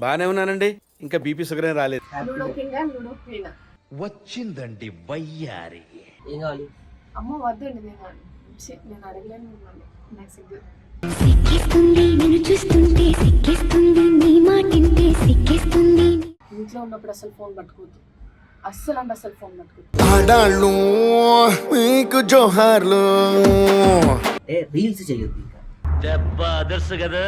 బానే ఉన్నానండి. ఇంకా బీపీ షుగర్ ఏం రాలేదు. వచ్చిందండి వయ్యారి. ఏం కావాలి? అమ్మ వద్దండి నేను ఛీ, నేను అడగలేను మిమ్మల్ని. నాకు సిగ్గు. సిక్కిస్తుంది చూస్తుంటే సిక్కిస్తుంది నీ మాటింటే సిక్కిస్తుంది ఇంట్లో ఉన్నప్పుడు అసలు ఫోన్ పట్టుకోవద్దు. అస్సలు అంటే అసలు ఫోన్ పట్టుకోవద్దు. ఆడాళ్ళు మీకు జోహార్లు. రీల్స్ చేయొద్దు ఇంకా. దెబ్బ అదర్సు కదా.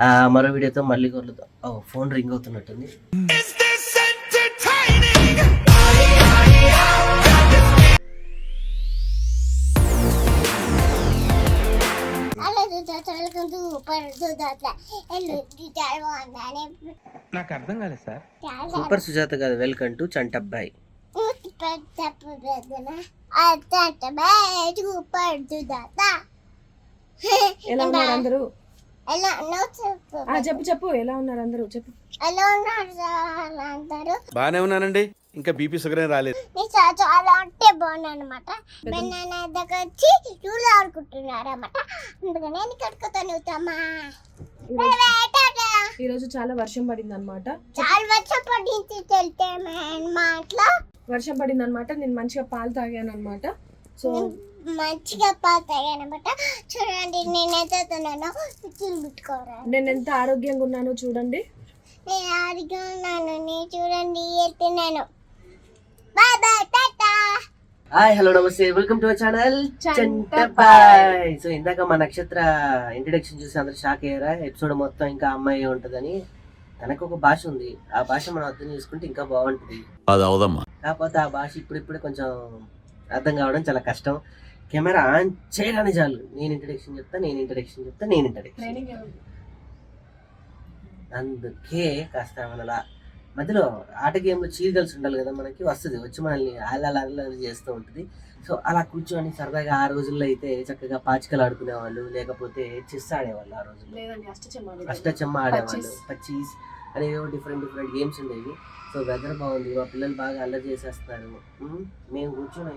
ఆ, మరో వీడియోతో మళ్ళీ కొర్లుతాం ఓ ఫోన్ రింగ్ అవుతున్నట్టుంది. నాకు అర్థం కాలేదు సార్. సూపర్ సుజాత కాదు వెల్కమ్ టు చంటబ్బాయి. సూపర్ చూద్దాం ఎలా ఉన్నారు అందరూ? చెప్పు. ఆ, చెప్పు చెప్పు. ఎలా ఉన్నారు అందరూ? చెప్పు. ఎలా ఉన్నారు అందరూ? బానే ఉన్నానండి. ఇంకా బీపీ షుగర్ ఏం రాలేదు. చాలా అంటే బాగున్నాను అనమాట బెన్నాన దగ్గర వచ్చి చూడు ఆడుకుంటున్నారు అనమాట అందుకని నేను కట్టుకుతాను తమ్మా ఈ రోజు చాలా వర్షం పడింది అనమాట చాలా వర్షం పడింది తెలితే మాటలో. వర్షం పడింది అనమాట నేను మంచిగా పాలు తాగాను అనమాట సో మంచిగా పాతాయనమాట చూడండి నేను ఎంత తిన్నానో తిరుగుతుకోరా నేను ఎంత ఆరోగ్యంగా ఉన్నానో చూడండి. నేను ఆడిగా ఉన్నాను నేను చూడండి తిన్నాను. Bye bye Tata hi hello నమస్తే welcome to our channel. Chantabai so ఇందాక మా నక్షత్ర ఇంట్రడక్షన్ చూసి అందరూ షాక్ అయ్యారా? ఎపిసోడ్ మొత్తం ఇంకా అమ్మాయి ఉంటుందని. తనకు ఒక భాష ఉంది. ఆ భాష మనం అర్థం చేసుకుంటే ఇంకా బాగుంటుంది. అది అవదమ్మా కాకపోతే ఆ భాష ఇప్పుడిప్పుడే కొంచెం అర్థం కావడం చాలా కష్టం. కెమెరా ఆన్ చేయగానే చాలు. నేను ఇంట్రడక్షన్ చెప్తా నేను ఇంట్రడక్షన్ చెప్తా నేను ఇంట్రడక్షన్ ట్రైనింగ్ అందుకే కాస్త మనలా మధ్యలో ఆట గేమ్లో చీర్ కలిసి ఉండాలి కదా మనకి వస్తుంది. వచ్చి మనల్ని అలా అల్లరి చేస్తూ ఉంటుంది. సో అలా కూర్చొని సరదాగా ఆ రోజుల్లో అయితే చక్కగా పాచికలు ఆడుకునేవాళ్ళు లేకపోతే చెస్ ఆడేవాళ్ళు ఆ రోజుల్లో. అష్టచెమ్మ ఆడేవాళ్ళు. పచ్చీస్. అనేవి డిఫరెంట్ డిఫరెంట్ గేమ్స్ ఉండేవి. సో వెదర్ బాగుంది మా పిల్లలు బాగా అల్లరి చేసేస్తున్నారు. ఉమ్, మేము కూర్చొని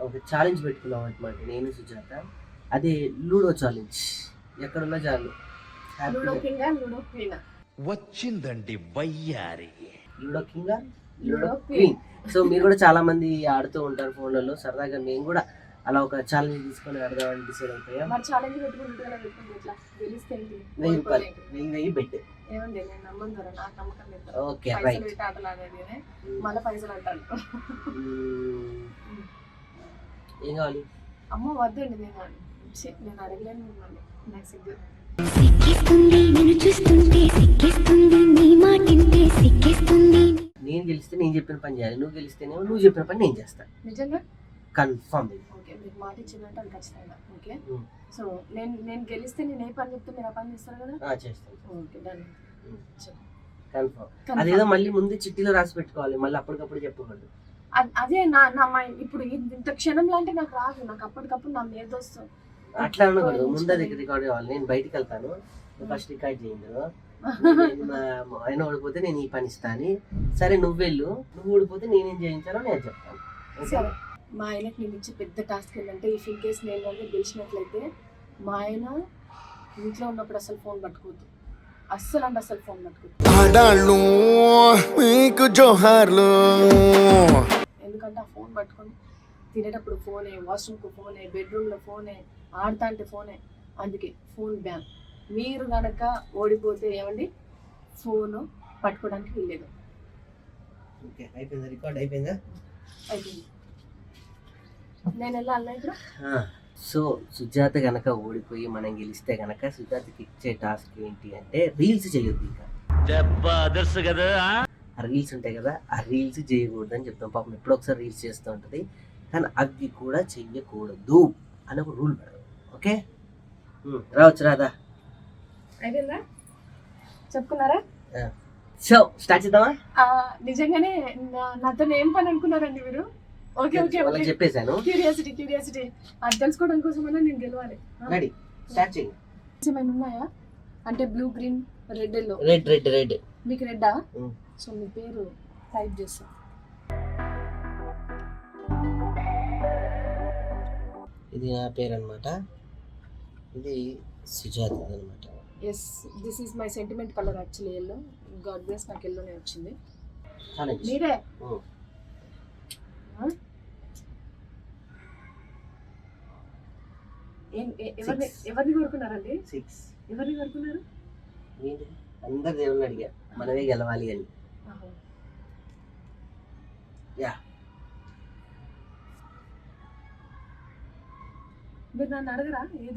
ఒక ఛాలెంజ్ పెట్టుకున్నాం అనమాట నేను సుజాత. అదే లూడో ఛాలెంజ్ ఎక్కడున్నా చాలు. లూడో వచ్చిందండి వయ్యారి. Ludo king ludo ludo queen so మీరు కూడా చాలా మంది ఆడుతూ ఉంటారు ఫోన్లలో. సరదాగా మేము కూడా అలా ఒక ఛాలెంజ్ తీసుకొని ఆడదామని డిసైడ్ అయిపోయాం. మరి ఛాలెంజ్ పెట్టుకుంటే కదా పెట్టుకుంటే ఇట్లా గెలిస్తే ఏంటి? వెయ్యి రూపాయలు. వెయ్యి వెయ్యి బెట్ ఏమండి నేను నమ్మను కదా నాకు నమ్మకం లేదు. ఓకే పైసలు రైట్ పెట్టి ఆటలు ఆడేది అని. మళ్ళీ పైసలు అంటారు. ఏం కావాలి? అమ్మ వద్దండి నేను అడగలేను మిమ్మల్ని. నాకు సిగ్గు. నీ మాటింటే సిక్కిస్తుంది. నేను గెలిస్తే నేను చెప్పిన పని చేయాలి. నువ్వు గెలిస్తేనేమో నువ్వు చెప్పిన పని నేను చేస్తాను నిజంగా? కన్ఫర్మ్ ఓకే మీకు మాట ఇచ్చినట్టు అది ఖచ్చితంగా ఓకే. సో నేను నేను గెలిస్తే నేను ఏ పని చెప్తే మీరు ఆ పని చేస్తారు కదా? ఆ, చేస్తాను. Okay done. కన్ఫర్మ్ అదేదో మళ్ళీ ముందు చిట్టీలో రాసి పెట్టుకోవాలి. మళ్ళీ అప్పటికప్పుడు చెప్పకూడదు. అదే నా నా మైండ్ ఇప్పుడు ఇంత క్షణంలో అంటే నాకు రాదు. నాకు అప్పటికప్పుడు నా మీద వస్తుంది. అట్లా అనకూడదు. ముందు అది రికార్డ్ కావాలి. నేను బయటికి వెళ్తాను. ఫస్ట్ రికార్డ్ చేయండి. ఆయన ఓడిపోతే నేను ఈ పని ఇస్తాను. సరే నువ్వు వెళ్ళు. నువ్వు ఓడిపోతే నేనేం చేయించాలో నేను చెప్తాను? సరే. మా ఆయనకి నేను ఇచ్చే పెద్ద టాస్క్ ఏంటంటే ఇఫ్ ఇన్ కేస్ నేను కనుక గెలిచినట్లయితే మా ఆయన ఇంట్లో ఉన్నప్పుడు అసలు ఫోన్ పట్టుకోవద్దు. అస్సలు అంటే అసలు ఫోన్ పట్టుకోవద్దు. ఎందుకంటే ఆ ఫోన్ పట్టుకొని తినేటప్పుడు ఫోనే వాష్రూమ్కి ఫోనే బెడ్రూమ్లో ఫోనే ఆడతా అంటే ఫోనే అందుకే ఫోన్ బ్యాన్. మీరు కనుక ఓడిపోతే ఏమండి? ఫోను పట్టుకోవడానికి వీల్లేదు. ఓకే అయిపోయిందా? రికార్డ్ అయిపోయిందా? అయిపోయింది. నేను ఎలా అన్నా ఇప్పుడు? సో సుజాత గనక ఓడిపోయి మనం గెలిస్తే గనక సుజాతకి ఇచ్చే టాస్క్ ఏంటి అంటే రీల్స్ చేయొద్దు ఇంకా. దెబ్బ కదా? ఆ రీల్స్ ఉంటాయి కదా ఆ రీల్స్ చేయకూడదు అని చెప్తాం. పాపం ఎప్పుడో ఒకసారి రీల్స్ చేస్తూ ఉంటుంది. కానీ అవి కూడా చెయ్యకూడదు అని ఒక రూల్ పెడదాం ఓకే? రావచ్చు రాదా? అయిపోయిందా? చెప్పుకున్నారా? సో స్టార్ట్ చేద్దామా? నిజంగానే నాతో ఏం పని అనుకున్నారండి మీరు? ఓకే ఓకే వాళ్ళకి చెప్పేశాను. క్యూరియాసిటీ క్యూరియాసిటీ అది తెలుసుకోవడం కోసమైనా నేను గెలవాలి? రెడీ స్టార్ట్ చేయండి ఏమైనా ఉన్నాయా? అంటే blue green red yellow red red red మీకు రెడ్డా. సో మీ పేరు టైప్ చేస్తా. ఇది నా పేరు అనమాట ఇది సుజాత అనమాట yes this is my sentiment colour actually yellow god bless నాకు ఎల్లోనే వచ్చింది. మీరే? ఎవరిని. ఎవరిని కోరుకున్నారండి? సిక్స్ ఎవరిని కోరుకున్నారు? అందరు దేవుళ్ళని అడిగా. మనమే గెలవాలి అని. యా. మీరు నన్ను అడగరా? ఏ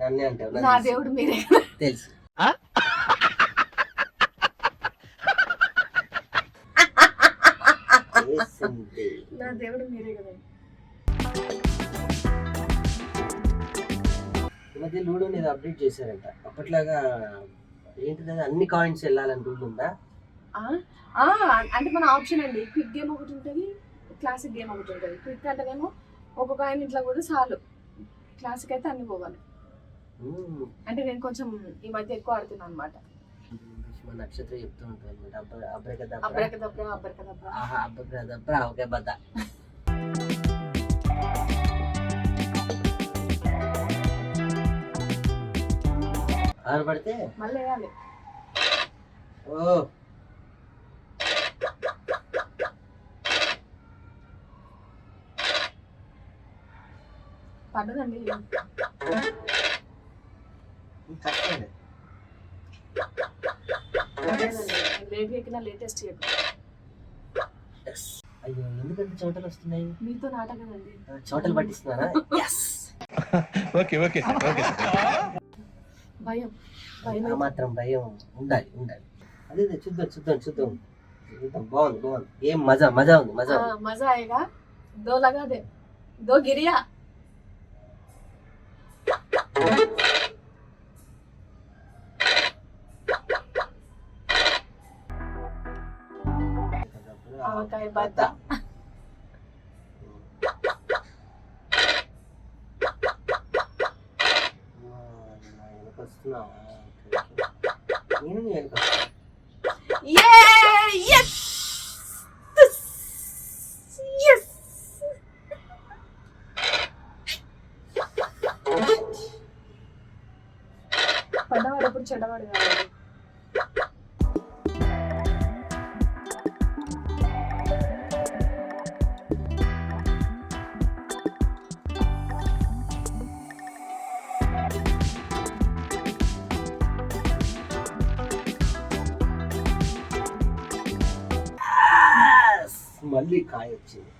నన్నే అంటావు. నాకు నా. దేవుడు మీరే తెలుసు. నా దేవుడు మీరే కదండి ఈ మధ్య లూడో అనేది అప్డేట్ చేశారంట. అప్పట్లాగా ఏంటిది అన్ని కాయిన్స్ వెళ్ళాలని రూల్ ఉందా? ఆ, ఆ, అంటే మన ఆప్షన్ అండి. క్విక్ గేమ్ ఒకటి ఉంటుంది క్లాసిక్ గేమ్ ఒకటి ఉంటుంది. క్విక్ అంటేనేమో ఒక్కొక్క ఆయన ఇంట్లో కూడా చాలు. క్లాసిక్ అయితే అన్ని పోవాలి. అంటే నేను కొంచెం ఈ మధ్య ఎక్కువ ఆడుతున్నాను అనమాట నక్షత్రం చెప్తూ ఉంటుంది అబ్రకదబ్ర ఓకే బద్ద. ఆరు పడితే? మళ్ళీ వేయాలి. ఓ. కష్టమే లేట్ ఎక్కిన లేటెస్ట్. అయ్యో ఎందుకంటే చోటలు వస్తున్నాయి? మీతో నాట కదండి చోటలు పట్టిస్తున్నారా? Okay okay okay. భయం. భయం మాత్రం భయం. ఉండాలి ఉండాలి. అదే చూద్దాం చూద్దాం చూద్దాం. చూద్దాం. బాగుంది బాగుంది. ఏం మజా మజా ఉంది మజా మజా ఆయేగా దో లగా దే దో గిరియా. ఆవకాయ బద్ద వస్తున్నావా నేను మళ్ళీ కాయ వచ్చింది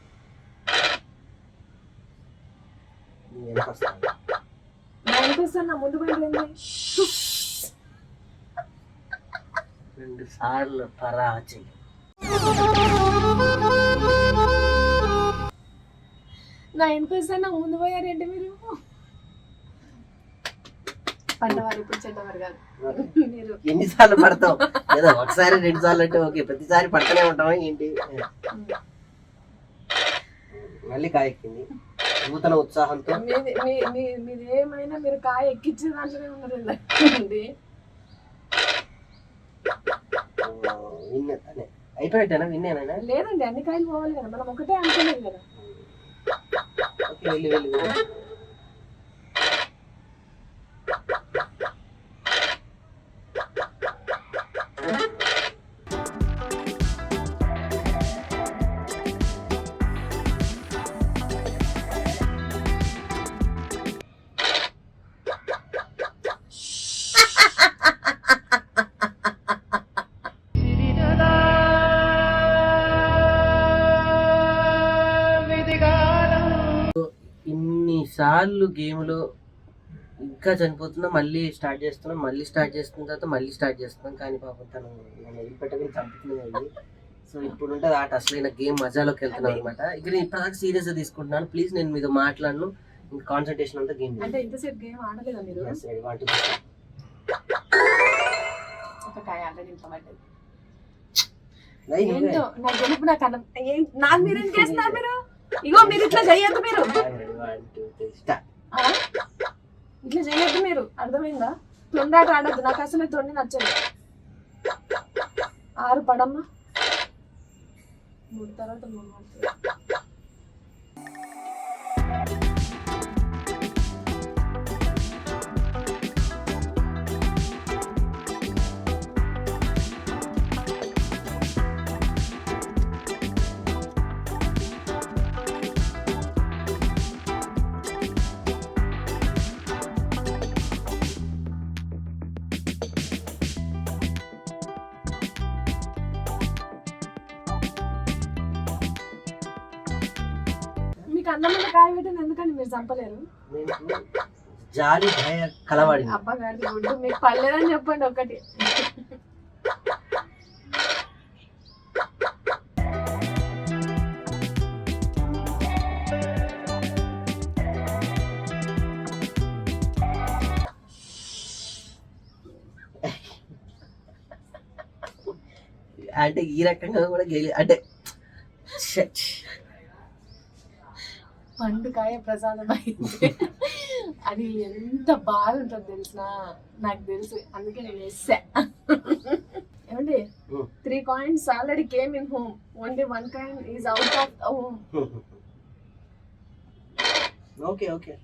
రెండు సార్లు పరా చెయ్యి. నా అనిపిస్తాను నా ముందు పోయారేంటి మీరు? పడ్డవారు ఇప్పుడు చెడ్డవారు కాదు. మీరు ఎన్నిసార్లు పడతావు? ఏదో ఒకసారి రెండు సార్లు అంటే ఓకే ప్రతిసారి పడతానే ఉంటావా ఏంటి? మళ్ళీ కాయ ఎక్కింది నూతన ఉత్సాహంతో. మీది మీ- మీ- మీది ఏమైనా మీరు కాయ ఎక్కించే దాంట్లోనే ఉన్నారు అండి విన్ అనే అయిపోయినట్టేనా? విన్నేనా లేదండి అన్ని కాయలు పోవాలి కదా. మనం ఒకటే అనుకోలేదు కదా. ఓకే వెళ్ళి వెళ్ళి ఇన్నిసార్లు గేమ్లో ఇంకా చనిపోతున్నాం మళ్ళీ స్టార్ట్ చేస్తున్నాం మళ్ళీ స్టార్ట్ చేస్తున్న తర్వాత మళ్ళీ స్టార్ట్ చేస్తున్నాం. కానీ పాపం తను నన్ను వదిలిపెట్టకుండా చంపుతుంది సో ఇప్పుడు ఉంటుంది ఆట అసలైన గేమ్ మజాలోకి వెళ్తున్నాం అనమాట ఇక నేను ఇప్పటిదాకా సీరియస్గా తీసుకుంటున్నాను. ప్లీజ్ నేను మీతో మాట్లాడను. ఇంకా కాన్సన్ట్రేషన్ అంతా గేమ్ అంటే ఇంతసేపు గేమ్ ఆడలేదా మీరు? ఒక కాయ ఆల్రెడీ ఏంటో నా గెలుపు నాకు అన్నం ఏం నాకు మీరు ఏం చేస్తున్నారు మీరు? ఇగో మీరు ఇట్లా చెయ్యొద్దు మీరు? ఇట్లా చేయొద్దు మీరు. అర్థమైందా? తొండాట ఆడద్దు. నాకు అసలే తొండి నచ్చదు. ఆరు పడమ్మా. మూడు తర్వాత మూడు మీద కాయ పెట్టింది ఎందుకండి మీరు చంపలేరు? జాలి భయ కలవాడి. అబ్బా గాడి గుడ్డు మీకు పర్లేదని చెప్పండి ఒకటి అంటే ఈ రకంగా కూడా గెలి అంటే పండుకాయ ప్రసాదం అయితే అది ఎంత బాగుంటుందో తెలిసిన నాకు తెలుసు. అందుకే నేను వేసా. ఏమండి. Three coins already came in home only one coin is out of home okay okay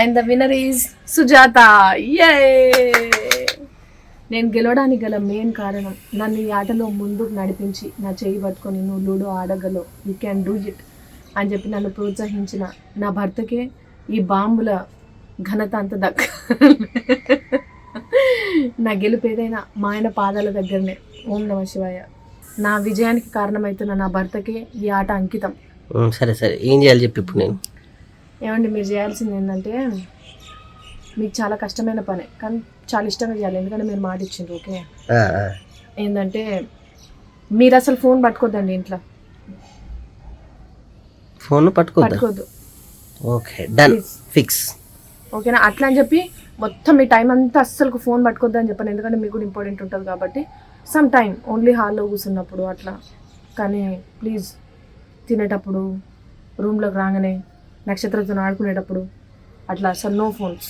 and the winner is Sujatha. Yay! నేను గెలవడానికి గల మెయిన్ కారణం నన్ను ఈ ఆటలో ముందుకు నడిపించి నా చేయి పట్టుకొని నువ్వు లూడో ఆడగలవు. యూ క్యాన్ డూ ఇట్ అని చెప్పి నన్ను ప్రోత్సహించిన నా భర్తకే ఈ బాంబుల ఘనత అంత దక్క. నా గెలుపు ఏదైనా మా ఆయన పాదాల దగ్గరనే. ఓం నమ శివాయ. నా విజయానికి కారణమవుతున్న నా భర్తకే ఈ ఆట అంకితం. సరే సరే. ఏం చేయాలి చెప్పి ఇప్పుడు నేను. ఏమండి మీరు చేయాల్సింది ఏంటంటే మీకు చాలా కష్టమైన పని కానీ చాలా ఇష్టంగా చేయాలి ఎందుకంటే మీరు మాట ఇచ్చిండ్రు ఓకే. ఏంటంటే మీరు అసలు ఫోన్ పట్టుకోద్దండి ఇంట్లో. ఫోన్ పట్టుకోద్దా? పట్టుకోవద్దు ఓకే డన్. ఫిక్స్. ఓకేనా? అట్లా అని చెప్పి మొత్తం మీ టైం అంతా అస్సలు ఫోన్ పట్టుకోద్దు అని చెప్పాను ఎందుకంటే మీకు కూడా ఇంపార్టెంట్ ఉంటుంది కాబట్టి. సమ్ టైం ఓన్లీ హాల్లో కూర్చున్నప్పుడు అట్లా. కానీ ప్లీజ్ తినేటప్పుడు రూమ్లోకి రాగానే నక్షత్రంతో ఆడుకునేటప్పుడు అట్లా అసలు నో ఫోన్స్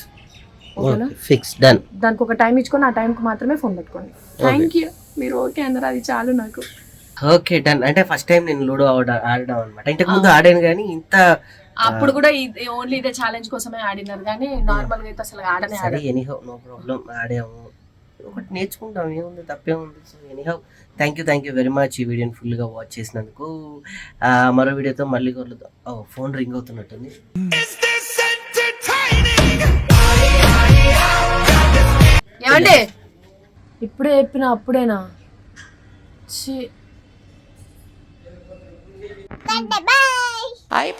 ఓకేనా ఫిక్స్ డన్ దానికి ఒక టైం ఇచ్చుకొని ఆ టైంకి మాత్రమే ఫోన్ పెట్టుకోండి. థ్యాంక్ యూ మీరు ఓకే అన్నారు. అది చాలు నాకు. ఓకే డన్ అంటే ఫస్ట్ టైం నేను లూడో ఆడ- ఆడడం అనమాట ఇంతకు ముందు ఆడాను కానీ ఇంత అప్పుడు కూడా ఓన్లీ ఇదే ఛాలెంజ్ కోసమే ఆడినారు. కానీ నార్మల్గా అయితే అసలు ఆడనే సరే ఆడారు. ఎనీహౌ నో ప్రాబ్లం ఆడాము. ఒకటి నేర్చుకుంటాం. ఏముంది? తప్పేముంది so anyhow thank you thank you very much ఈ వీడియోని ఫుల్గా వాచ్ చేసినందుకు. మరో వీడియోతో మళ్ళీ కలుద్దాం. ఓ ఫోన్ రింగ్ అవుతున్నట్టుంది. ఏమండి? ఇప్పుడే చెప్పిన అప్పుడేనా? ఛీ. బాయ్